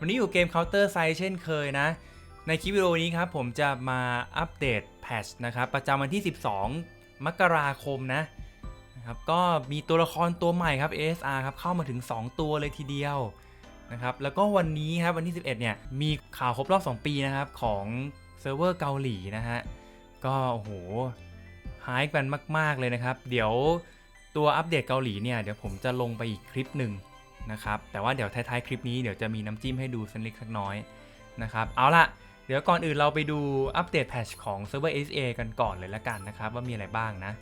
วันนี้อยู่เกม Counter s i เช่นเคยนะ ในคลิปวิดีโอนี้ครับผมจะมาอัปเดตแพทชนะครับ ประจำวันที่ 12 มกราคมนะนะครับก็มีตัวละครตัวใหม่ครับ ASR ครับเข้ามาถึง 2 ตัวเลยทีเดียวนะครับแล้วก็วันนี้ครับวันที่ 11 เนี่ย มีข่าวครบรอบ 2 ปีนะครับของเซิร์ฟเวอร์เกาหลีนะฮะ ก็โอ้โหหายกันมาก ๆ เลยนะครับ เดี๋ยวตัวอัปเดตเกาหลีเนี่ย เดี๋ยวผมจะลงไปอีกคลิปหนึ่ง นะครับ แต่ว่าเดี๋ยวท้ายๆคลิปนี้เดี๋ยวจะมีน้ำจิ้มให้ดูสักเล็กสักน้อยนะครับ เอาล่ะเดี๋ยวก่อนอื่นเราไปดูอัปเดตแพชของเซิร์ฟเวอร์ SA กันก่อนเลยละกันนะครับ ว่ามีอะไรบ้างนะ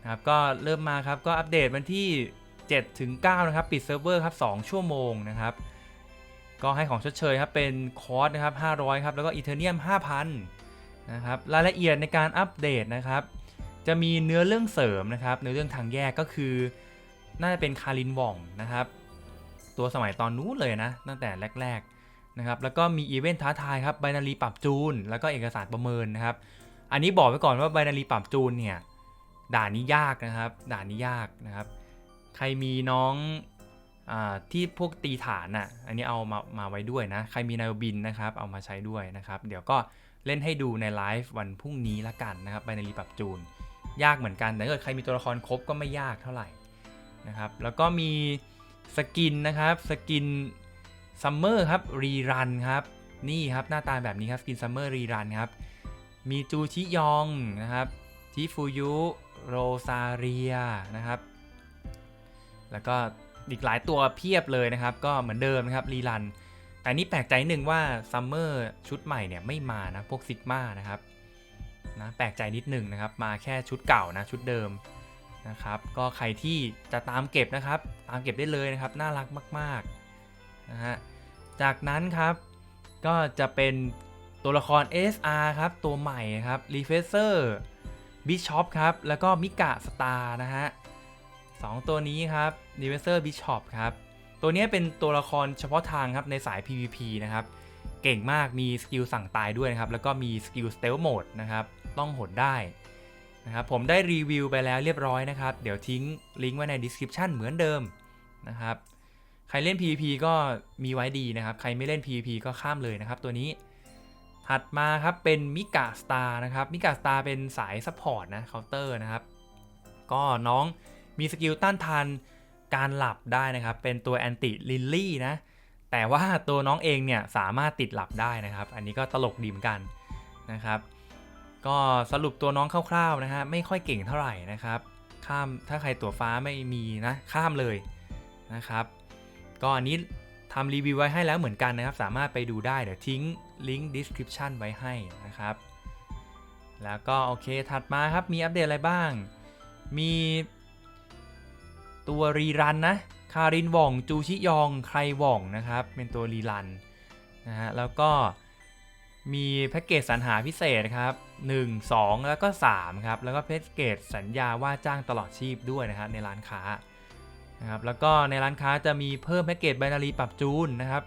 นะครับก็เริ่มมาครับก็อัปเดตวันที่7ถึง9นะครับปิดเซิร์ฟเวอร์ครับ2ชั่วโมงนะครับก็ให้ของชดเชยครับเป็นคอร์สนะครับ500ครับแล้วก็อีเทเนียม5,000นะครับรายละเอียดในการอัปเดตนะครับจะมีเนื้อเรื่องเสริมนะครับเนื้อเรื่องทางแยกก็คือ น่าจะเป็นคารินว่องนะครับ ตัวสมัยตอนนู้นเลยนะ ตั้งแต่แรกๆนะครับแล้วก็มีอีเวนต์ท้าทายครับไบนารีปรับจูน แล้วก็เอกสารประเมินนะครับ อันนี้บอกไว้ก่อนว่าไบนารีปรับจูนเนี่ยด่านนี้ยากนะครับด่านนี้ยากนะครับ ใครมีน้องอาที่พวกตีฐานอะอันนี้เอามามาไว้ด้วยนะ ใครมีนายบินนะครับเอามาใช้ด้วยนะครับ เดี๋ยวก็เล่นให้ดูในไลฟ์วันพรุ่งนี้ละกันนะครับไบนารีปรับจูน ยากเหมือนกันแต่ถ้าเกิดใครมีตัวละครครบก็ไม่ยากเท่าไหร่นะครับแล้วก็มี สกินนะครับสกินซัมเมอร์ครับรีรันครับนี่ครับหน้าตาแบบนี้ครับสกินซัมเมอร์รีรันครับมีจูชิยองนะครับชิฟูยุโรซาเรียนะครับ แล้วก็อีกหลายตัวเพียบเลยนะครับ ก็เหมือนเดิมนะครับรีรัน แต่นี่แปลกใจหนึ่งว่าซัมเมอร์ชุดใหม่เนี่ยไม่มานะพวกซิกมานะครับนะแปลกใจนิดหนึ่งนะครับ มาแค่ชุดเก่านะชุดเดิม นะครับ ก็ใครที่จะตามเก็บนะครับ ตามเก็บได้เลยนะครับ น่ารักมากๆนะฮะ จากนั้นครับ ก็จะเป็นตัวละคร SR ครับ ตัวใหม่ครับ r e f r e s e r Bishop ครับ แล้วก็มิกะสตาร์นะฮะสองตัวนี้ครับ r e f r e s e r Bishop ครับ ตัวนี้เป็นตัวละครเฉพาะทางครับในสาย PVP นะครับ เก่งมากมีสกิลสั่งตายด้วยนะครับ แล้วก็มีสกิล Stealth Mode นะครับ ต้องหดได้ นะครับผมได้รีวิวไปแล้วเรียบร้อยนะครับ เดี๋ยวทิ้งลิงก์ไว้ใน description เหมือนเดิมนะครับ ใครเล่น PVP ก็มีไว้ดีนะครับ ใครไม่เล่น PVP ก็ข้ามเลยนะครับตัวนี้ ถัดมาครับเป็นมิกาสตาร์นะครับมิกาสตาร์เป็นสายซัพพอร์ตนะเคาน์เตอร์นะครับ ก็น้องมีสกิลต้านทานการหลับได้นะครับ เป็นตัวแอนติลิลลี่นะ แต่ว่าตัวน้องเองเนี่ยสามารถติดหลับได้นะครับ อันนี้ก็ตลกดีเหมือนกันนะครับ ก็สรุปตัวน้องคร่าวๆนะฮะไม่ค่อยเก่งเท่าไหร่นะครับ ข้ามถ้าใครตัวฟ้าไม่มีนะข้ามเลยนะครับ ก็อันนี้ทำรีวิวไว้ให้แล้วเหมือนกันนะครับ สามารถไปดูได้เดี๋ยวทิ้งลิงก์ description ไว้ให้นะครับ แล้วก็โอเคถัดมาครับมีอัปเดตอะไรบ้าง มีตัวรีรันนะคารินว่องจูชิยอง ใครว่องนะครับ เป็นตัวรีรันนะฮะแล้วก็ มีแพ็กเกจสรรหาพิเศษครับ 1 2 แล้วก็ 3 ครับ แล้วก็แพ็กเกจสัญญาว่าจ้างตลอดชีพด้วยนะครับในร้านค้านะครับแล้วก็ในร้านค้าจะมีเพิ่มแพ็กเกจไบนารีปรับจูนนะครับ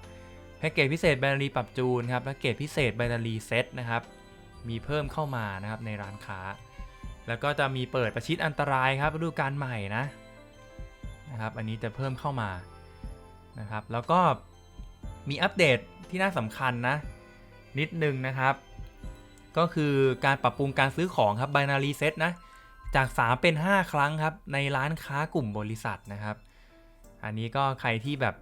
แพ็กเกจพิเศษไบนารีปรับจูนครับแพ็กเกจพิเศษไบนารีเซตนะครับมีเพิ่มเข้ามานะครับในร้านค้า แล้วก็จะมีเปิดประชิดอันตรายครับฤดูกาลใหม่นะนะครับอันนี้จะเพิ่มเข้ามานะครับแล้วก็มีอัปเดตที่น่าสำคัญนะ นิดนึงนะครับ ก็คือการปรับปรุงการซื้อของครับ binary set นะ จาก 3 เป็น 5 ครั้งครับ ในร้านค้ากลุ่มบริษัทนะครับ อันนี้ก็ใครที่แบบ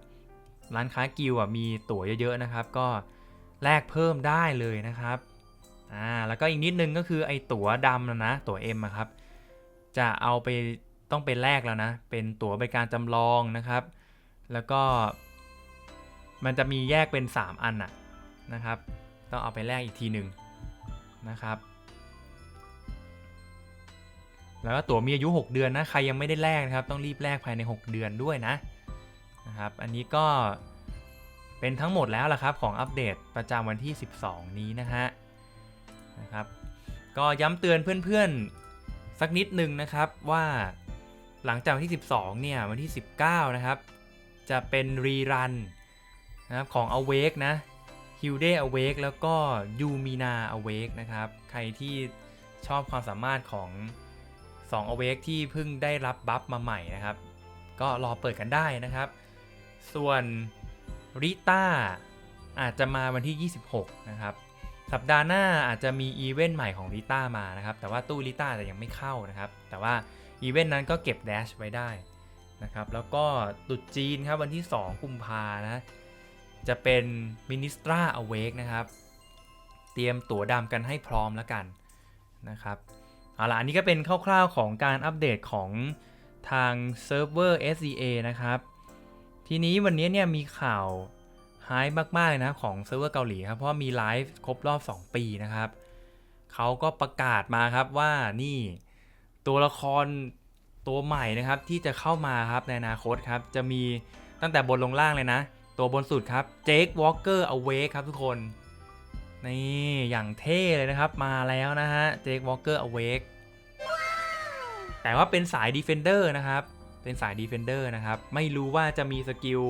ร้านค้ากิลอะมีตั๋วเยอะๆนะครับ ก็แลกเพิ่มได้เลยนะครับอ่าแล้วก็อีกนิดนึงก็คือไอ้ตั๋วดำนะนะตั๋ว M อะครับ จะเอาไปต้องเป็นแลกแล้วนะ เป็นตั๋วบริการจำลองนะครับ แล้วก็มันจะมีแยกเป็น 3 อันนะนะครับ ต้องเอาไปแลกอีกทีหนึ่งนะครับ แล้วก็ตั๋วมีอายุ 6 เดือนนะใครยังไม่ได้แลกนะครับ ต้องรีบแลกภายใน 6 เดือนด้วยนะนะครับ อันนี้ก็เป็นทั้งหมดแล้วล่ะครับของอัปเดตประจำวันที่ 12 นี้นะฮะนะครับ ก็ย้ำเตือนเพื่อนๆสักนิดนึงนะครับว่าหลังจากวันที่ 12 เนี่ยวันที่ 19 นะครับ จะเป็นรีรันนะครับของ Awake นะ h i l d e Awake แล้วก็ Yumina Awake นะครับ ใครที่ชอบความสามารถของ2 Awake ที่เพิ่งได้รับบัฟมาใหม่นะครับ ก็รอเปิดกันได้นะครับ ส่วนริต้าอาจจะมาวันที่ 26 นะครับ สัปดาห์หน้าอาจจะมีอีเวนต์ใหม่ของริต้ามานะครับ แต่ว่าตู้ริต้าจะยังไม่เข้านะครับ แต่ว่าอีเวนต์นั้นก็เก็บแดชไว้ได้นะครับ แล้วก็ตุดจีนครับวันที่ 2 กุมภานะ จะเป็นมินิสตราอเวกนะครับ เตรียมตั๋วดำกันให้พร้อมแล้วกันนะครับเอาล่ะอันนี้ก็เป็นคร่าวๆของการอัปเดตของทางเซิร์ฟเวอร์ SCA นะครับ ทีนี้วันนี้เนี่ยมีข่าวไฮมากๆเลยนะของเซิร์ฟเวอร์เกาหลีครับ เพราะมีไลฟ์ครบรอบ 2 ปีนะครับ เขาก็ประกาศมาครับว่านี่ตัวละครตัวใหม่นะครับที่จะเข้ามาครับในอนาคตครับ จะมีตั้งแต่บนลงล่างเลยนะ ตัวบนสุดครับเจควอลเกอร์อเวกครับทุกคน นี่อย่างเท่เลยนะครับมาแล้วนะฮะเจควอลเกอร์อเวกแต่ว่าเป็นสายดีเฟนเดอร์นะครับเป็นสายดีเฟนเดอร์นะครับ ไม่รู้ว่าจะมีสกิล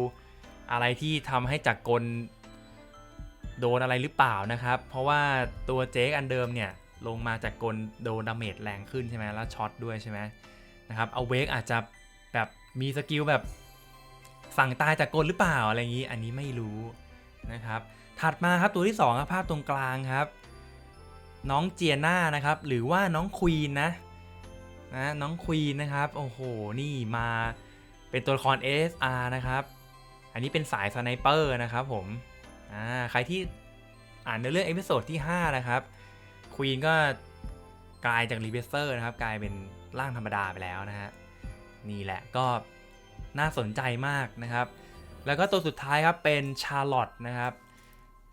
อะไรที่ทำให้จักรกลโดนอะไรหรือเปล่านะครับ เพราะว่าตัวเจคอันเดิมเนี่ย ลงมาจากกลโดนดาเมจแรงขึ้นใช่ไหมแล้วช็อตด้วยใช่ไหมนะครับเอาเวกอาจจะแบบมีสกิลแบบ สั่งตายจากกลหรือเปล่าอะไรอย่างนี้ อันนี้ไม่รู้นะครับ ถัดมาครับตัวที่2ครับภาพตรงกลางครับ น้องเจียน่านะครับ หรือว่าน้องควีนนะนะน้องควีนนะครับ โอ้โห นี่มาเป็นตัวละคร SR นะครับ อันนี้เป็นสายสไนเปอร์นะครับผมอ่าใครที่อ่านในเรื่องเอพิโซดที่ 5 นะครับควีนก็กลายจากรีเบเซอร์นะครับ กลายเป็นร่างธรรมดาไปแล้วนะฮะนี่แหละก็ น่าสนใจมากนะครับ แล้วก็ตัวสุดท้ายครับเป็นชาร์ลอตนะครับ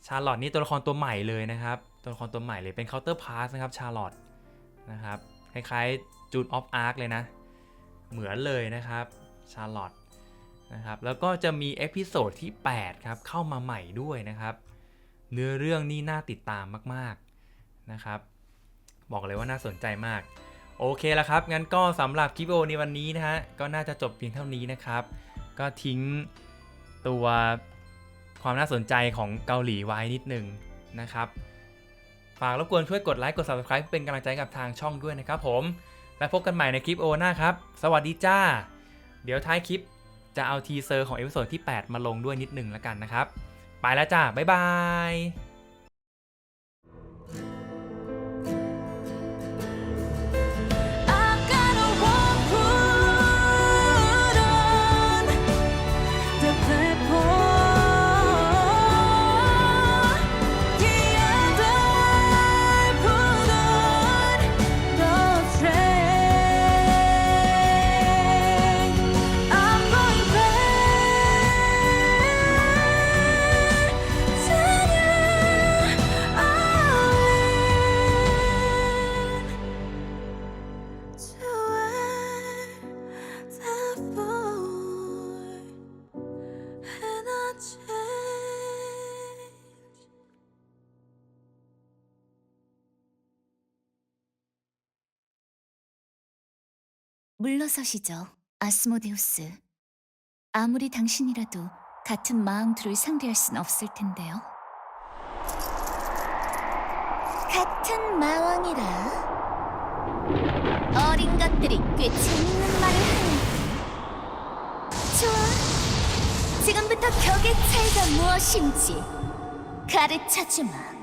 ชาร์ลอตนี่ตัวละครตัวใหม่เลยนะครับ ตัวละครตัวใหม่เลยเป็นเคาน์เตอร์พาสนะครับชาร์ลอตนะครับคล้ายๆจูนออฟอาร์คเลยนะ เหมือนเลยนะครับชาร์ลอตนะครับแล้วก็จะมีเอพิโซดที่ 8 ครับ เข้ามาใหม่ด้วยนะครับ เนื้อเรื่องนี่น่าติดตามมาก ๆ นะครับ บอกเลยว่าน่าสนใจมาก โอเคแล้วครับ งั้นก็สำหรับคลิปวิดีโอในวันนี้นะฮะ ก็น่าจะจบเพียงเท่านี้นะครับ ก็ทิ้งตัวความน่าสนใจของเกาหลีไว้นิดนึงนะครับ ฝากรบกวนช่วยกดไลค์ กด subscribe เป็นกำลังใจกับทางช่องด้วยนะครับผม และพบกันใหม่ในคลิปโอหน้าครับ สวัสดีจ้า เดี๋ยวท้ายคลิปจะเอาทีเซอร์ของเอพิโซดที่ 8 มาลงด้วยนิดหนึ่งแล้วกันนะครับ ไปแล้วจ้า บ๊ายบาย 물러서시죠, 아스모데우스. 아무리 당신이라도 같은 마왕들을 상대할 순 없을 텐데요. 같은 마왕이라. 어린 것들이 꽤 재밌는 말을 하네. 좋아. 지금부터 격의 차이가 무엇인지 가르쳐 주마.